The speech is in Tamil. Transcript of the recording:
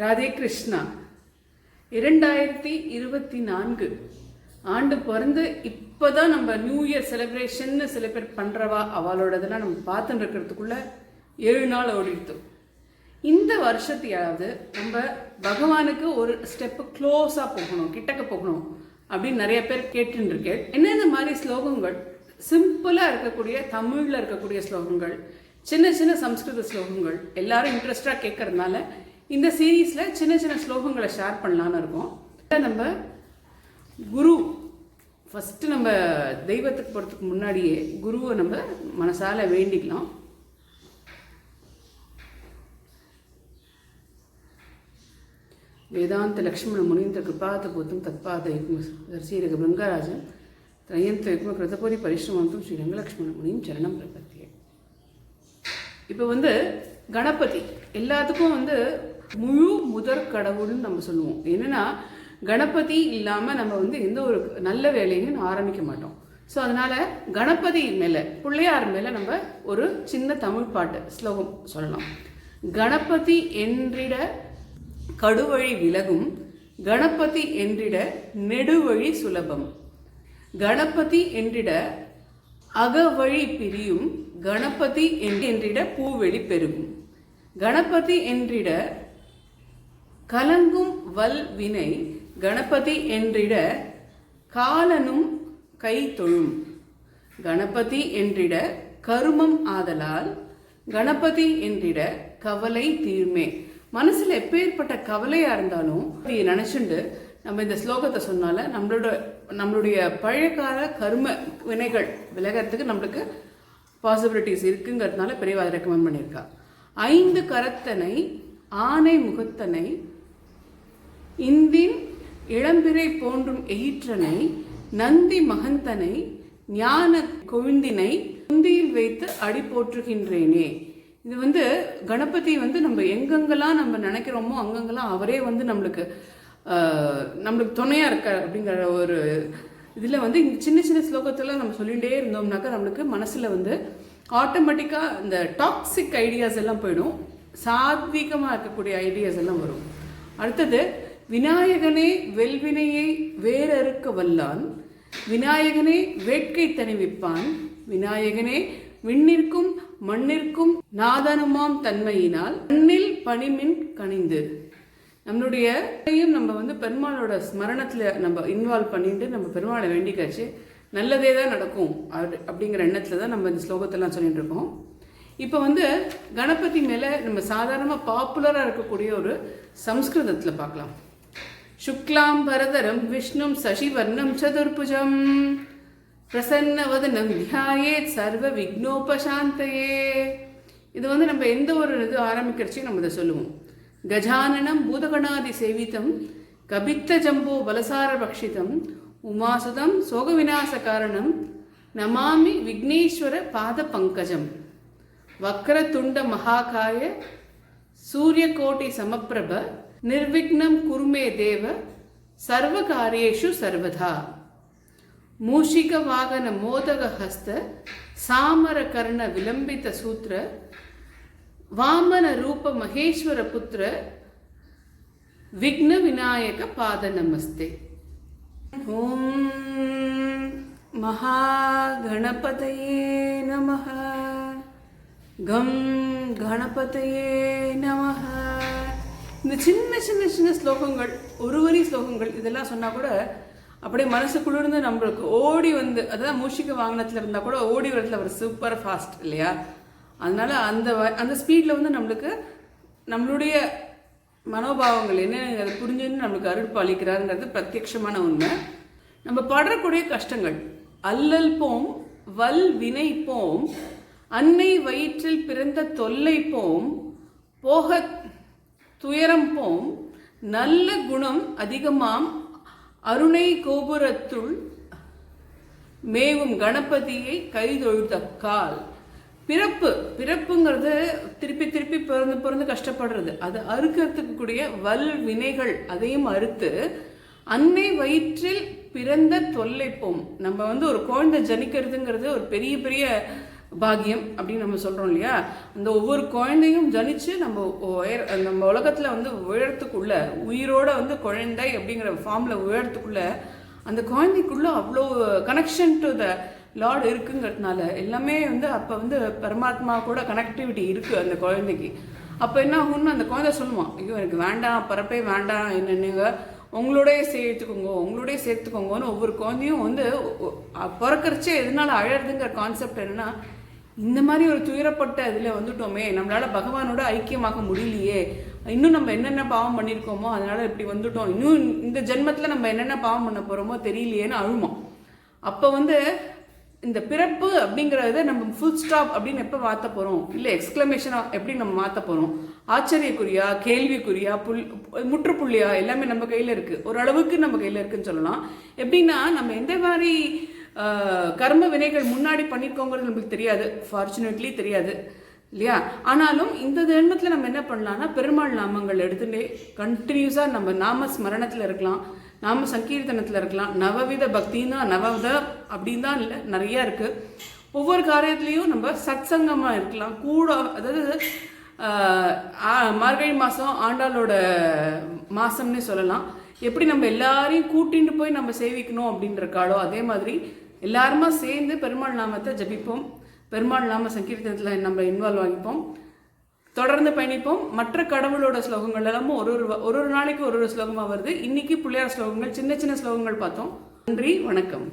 ராதே கிருஷ்ணா. இரண்டாயிரத்தி இருபத்தி நான்கு ஆண்டு பிறந்து இப்போதான் நம்ம நியூ இயர் செலிப்ரேஷன்னு சில பேர் பண்ணுறவா அவளோடதெல்லாம் நம்ம பார்த்துட்டு இருக்கிறதுக்குள்ள ஏழு நாள் ஓடிடுத்து. இந்த வருஷத்தையாவது நம்ம பகவானுக்கு ஒரு ஸ்டெப்பு க்ளோஸாக போகணும் கிட்டக்க போகணும் அப்படின்னு நிறைய பேர் கேட்டுன்னு இருக்கேன். என்னென்ன மாதிரி ஸ்லோகங்கள்? சிம்பிளாக இருக்கக்கூடிய தமிழில் இருக்கக்கூடிய ஸ்லோகங்கள் சின்ன சின்ன சம்ஸ்கிருத ஸ்லோகங்கள் எல்லாரும் இன்ட்ரெஸ்டாக கேட்கறதுனால இந்த சீரீஸில் சின்ன சின்ன ஸ்லோகங்களை ஷேர் பண்ணலான்னு இருக்கோம். நம்ம குரு ஃபஸ்ட்டு நம்ம தெய்வத்துக்கு போகிறதுக்கு முன்னாடியே குருவை நம்ம மனசால் வேண்டிக்கலாம். வேதாந்த லக்ஷ்மண முனிந்த கிருபாத பூத்தம் தத்பாத யுக்ம பிரங்கராஜன் திரையந்த யுக்ம கிருதபுரி பரிஷ்ரமந்தம் ஸ்ரீ ரங்கலக்ஷ்மண முனியும் சரணம் பிரபத்தியே. இப்போ வந்து கணபதி எல்லாத்துக்கும் வந்து முழு முதற் கடவுள்னு நம்ம சொல்லுவோம். என்னன்னா கணபதி இல்லாமல் நம்ம வந்து எந்த ஒரு நல்ல வேலையும் ஆரம்பிக்க மாட்டோம். ஸோ அதனால் கணபதி மேலே பிள்ளையார் மேலே நம்ம ஒரு சின்ன தமிழ் பாட்டு ஸ்லோகம் சொல்லலாம். கணபதி என்றிட கடுவழி விலகும் கணபதி என்றிட நெடுவழி சுலபம். கணபதி என்றிட அகவழி பிரியும் கணபதி என்றிட பூவெளி பெருகும். கணபதி என்றிட கலங்கும் வல் வினை கணபதி என்றிட காலனும் கை தொழும். கணபதி என்றிட கருமம் ஆதலால் கணபதி என்றிட கவலை தீர்மே. மனசில் எப்பேற்பட்ட கவலையாக இருந்தாலும் இதை நினச்சிண்டு நம்ம இந்த ஸ்லோகத்தை சொன்னால நம்மளோட நம்மளுடைய பழையகால கர்ம வினைகள் விலகிறதுக்கு நம்மளுக்கு பாசிபிலிட்டிஸ் இருக்குங்கிறதுனால பெரியவா ரெக்கமெண்ட் பண்ணியிருக்கா. ஐந்து கரத்தனை ஆனை முகத்தனை இந்தின் இளம்பிறை போன்றும் எயிற்றனை நந்தி மகந்தனை ஞான கொழுந்தினை குந்தியில் வைத்து அடி போற்றுகின்றேனே. இது வந்து கணபதி வந்து நம்ம எங்கெங்கெல்லாம் நம்ம நினைக்கிறோமோ அங்கங்கெல்லாம் அவரே வந்து நம்மளுக்கு நம்மளுக்கு துணையாக இருக்கார் அப்படிங்கிற ஒரு இதில் வந்து இந்த சின்ன சின்ன ஸ்லோகத்தில் நம்ம சொல்லிகிட்டே இருந்தோம்னாக்கா நம்மளுக்கு மனசில் வந்து ஆட்டோமேட்டிக்காக இந்த டாக்ஸிக் ஐடியாஸ் எல்லாம் போயிடும். சாத்வீகமாக இருக்கக்கூடிய ஐடியாஸ் எல்லாம் வரும். அடுத்தது விநாயகனே வெல்வினையை வேறறுக்க வல்லான் விநாயகனே வேட்கை தணிவிப்பான் விநாயகனே விண்ணிற்கும் மண்ணிற்கும் நாதனுமாம் தன்மையினால் மண்ணில் பனிமின் கனிந்து. நம்மளுடைய நம்ம வந்து பெருமாளோட ஸ்மரணத்தில் நம்ம இன்வால்வ் பண்ணிட்டு நம்ம பெருமாளை வேண்டிக்காச்சு. நல்லதே தான் நடக்கும் அப்படிங்கிற எண்ணத்தில் தான் நம்ம இந்த ஸ்லோகத்தெல்லாம் சொல்லிட்டு இருக்கோம். இப்போ வந்து கணபதி மேலே நம்ம சாதாரணமாக பாப்புலராக இருக்கக்கூடிய ஒரு சம்ஸ்கிருதத்தில் பார்க்கலாம். சுக்லாம் பரதரம் விஷ்ணும் சசிவர்ணம் சதுர்புஜம் பிரசன்னவதனம் தியாயேத் சர்வ விக்னோபசாந்தையே இது வந்து நம்ம எந்த ஒரு இது ஆரம்பிக்கிறச்சையும் நம்ம இதை சொல்லுவோம். கஜானனம் பூதகணாதி சேவிதம் கபித்த ஜம்போ பலசார பக்ஷிதம் உமாசுதம் சோக விநாச காரணம் நமாமி விக்னேஸ்வர பாத பங்கஜம் வக்ரதுண்ட மகாகாய சூரியகோட்டி சமப்பிரப ನಿರ್ವಿಘ್ನಂ ಕುರುಮೇ ದೇವ, ಸರ್ವಕಾರ್ಯೇಷು ಸರ್ವಧಾ. ಮೂಷಿಕ ವಾಗನ ಮೋದಕ ಹಸ್ತ ಸಾಮರಕರ್ಣ ವಿಲಂಬಿತ ಸೂತ್ರ, ವಾಮನ ರೂಪ ಮಹೇಶ್ವರ ಪುತ್ರ, ವಿಘ್ನ ವಿನಾಯಕ ಪಾದ ನಮಸ್ತೆ. ಓಂ ಮಹಾಗಣಪತಯೇ ನಮಃ. ಗಂ ಗಣಪತಯೇ ನಮಃ. இந்த சின்ன சின்ன சின்ன ஸ்லோகங்கள் ஒரு வரி ஸ்லோகங்கள் இதெல்லாம் சொன்னால் கூட அப்படியே மனசு குளிர்ந்து நம்மளுக்கு ஓடி வந்து அதாவது மூஷிக்க வாகனத்தில் இருந்தால் கூட ஓடி வரதுல அவர் சூப்பர் ஃபாஸ்ட் இல்லையா? அதனால் அந்த வ- அந்த ஸ்பீடில் வந்து நம்மளுக்கு நம்மளுடைய மனோபாவங்கள் என்னென்ன அதை புரிஞ்சுன்னு நம்மளுக்கு அருட்பு அளிக்கிறாருங்கிறது பிரத்யட்சமான உண்மை. நம்ம படுறக்கூடிய கஷ்டங்கள் அல்லல் போம் வல் வினை போம் அன்னை வயிற்றில் பிறந்த தொல்லை போம் போக துயரம் போம் நல்ல குணம் அதிகமாம் அருணை கோபுரத்துள் மேவும் கணபதியை கைதொழுதக்கால் பிறப்பு பிறப்புங்கிறது திருப்பி திருப்பி பிறந்து பிறந்து கஷ்டப்படுறது. அது அறுக்கிறதுக்கு கூடிய வல் வினைகள் அதையும் அறுத்து அன்னை வயிற்றில் பிறந்த தொல்லைப்போம் நம்ம வந்து ஒரு குழந்தை ஜனிக்கிறதுங்கிறது ஒரு பெரிய பெரிய பாகியம் அப்படின்னு நம்ம சொல்கிறோம் இல்லையா? அந்த ஒவ்வொரு குழந்தையும் ஜனித்து நம்ம உயர் நம்ம உலகத்தில் வந்து உயரத்துக்குள்ள உயிரோட வந்து குழந்தை அப்படிங்கிற ஃபார்மில் உயரத்துக்குள்ள அந்த குழந்தைக்குள்ளே அவ்வளோ கனெக்ஷன் டு த லார்டு இருக்குங்கிறதுனால எல்லாமே வந்து அப்போ வந்து பரமாத்மா கூட கனெக்டிவிட்டி இருக்குது அந்த குழந்தைக்கு. அப்போ என்ன ஆகும்னு அந்த குழந்தை சொல்லுவான் ஐயோ எனக்கு வேண்டாம் பரப்பே வேண்டாம் என்னென்னுங்க. உங்களோடய சேர்த்துக்கோங்க உங்களோடய சேர்த்துக்கோங்கன்னு ஒவ்வொரு குழந்தையும் வந்து பிறக்கிறச்சே எதனால அழறதுங்கிற கான்செப்ட் என்னன்னா இந்த மாதிரி ஒரு துயரப்பட்ட இதில் வந்துட்டோமே நம்மளால் பகவானோட ஐக்கியமாக முடியலையே. இன்னும் நம்ம என்னென்ன பாவம் பண்ணியிருக்கோமோ அதனால் இப்படி வந்துட்டோம். இன்னும் இந்த ஜென்மத்தில் நம்ம என்னென்ன பாவம் பண்ண போகிறோமோ தெரியலையேன்னு அழுமோம் அப்போ வந்து இந்த பிறப்பு அப்படிங்கிறத நம்ம ஃபுல் ஸ்டாப் அப்படின்னு எப்போ மாற்ற போகிறோம் இல்லை எக்ஸ்க்ளமேஷனாக எப்படி நம்ம மாற்ற போகிறோம் ஆச்சரியக்குறியா கேள்விக்குறியா புல் முற்றுப்புள்ளியா? எல்லாமே நம்ம கையில் இருக்குது ஓரளவுக்கு நம்ம கையில் இருக்குன்னு சொல்லலாம். எப்படின்னா நம்ம எந்த மாதிரி கர்ம வினைகள் முன்னாடி பண்ணியிருக்கோங்கிறது நம்மளுக்கு தெரியாது. ஃபார்ச்சுனேட்லி தெரியாது. இல்லையா? ஆனாலும் இந்த ஜென்மத்தில் நம்ம என்ன பண்ணலாம்னா பெருமாள் நாமங்கள் எடுத்துகிட்டே கண்டினியூஸாக நம்ம நாம ஸ்மரணத்தில் இருக்கலாம். நாம சங்கீர்த்தனத்தில் இருக்கலாம். நவவித பக்தின்னா நவவித அப்படின்னு தான் இல்லை நிறையா இருக்குது ஒவ்வொரு காரியத்துலேயும் நம்ம சத்சங்கமாக இருக்கலாம். கூட அதாவது மார்கழி மாதம் ஆண்டாளோட மாதம்னே சொல்லலாம். எப்படி நம்ம எல்லாரையும் கூட்டிட்டு போய் நம்ம சேவிக்கணும் அப்படின்றக்காளோ அதே மாதிரி எல்லாருமா சேர்ந்து பெருமாள் நாமத்தை ஜபிப்போம். பெருமாள் நாம சங்கீர்த்தனத்தில் நம்ம இன்வால்வ் ஆகிப்போம். தொடர்ந்து பயணிப்போம். மற்ற கடவுளோட ஸ்லோகங்கள் எல்லாமும் ஒரு ஒரு ஒரு ஒரு நாளைக்கு ஒரு ஒரு ஸ்லோகமாக வருது. இன்னைக்கு பிள்ளையார் ஸ்லோகங்கள் சின்ன சின்ன ஸ்லோகங்கள் பார்த்தோம். நன்றி வணக்கம்.